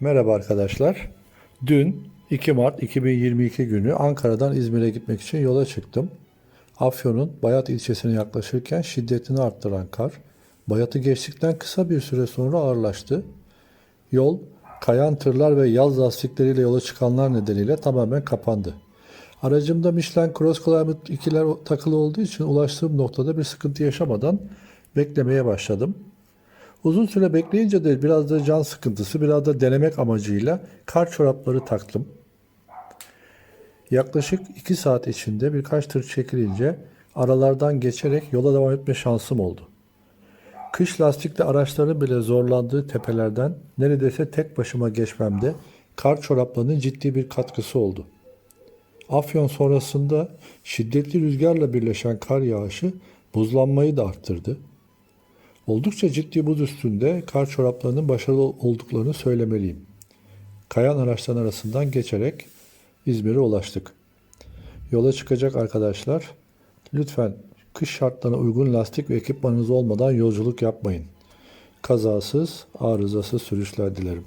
Merhaba arkadaşlar. Dün 2 Mart 2022 günü Ankara'dan İzmir'e gitmek için yola çıktım. Afyon'un Bayat ilçesine yaklaşırken şiddetini arttıran kar, Bayat'ı geçtikten kısa bir süre sonra ağırlaştı. Yol, kayan tırlar ve yaz lastikleriyle yola çıkanlar nedeniyle tamamen kapandı. Aracımda Michelin Cross Climate 2'ler takılı olduğu için ulaştığım noktada bir sıkıntı yaşamadan beklemeye başladım. Uzun süre bekleyince de biraz da can sıkıntısı, biraz da denemek amacıyla kar çorapları taktım. Yaklaşık 2 saat içinde birkaç tır çekilince aralardan geçerek yola devam etme şansım oldu. Kış lastikli araçların bile zorlandığı tepelerden neredeyse tek başıma geçmemde kar çoraplarının ciddi bir katkısı oldu. Afyon sonrasında şiddetli rüzgarla birleşen kar yağışı buzlanmayı da arttırdı. Oldukça ciddi buz üstünde kar çoraplarının başarılı olduklarını söylemeliyim. Kayan araçların arasından geçerek İzmir'e ulaştık. Yola çıkacak arkadaşlar lütfen kış şartlarına uygun lastik ve ekipmanınız olmadan yolculuk yapmayın. Kazasız, arızasız sürüşler dilerim.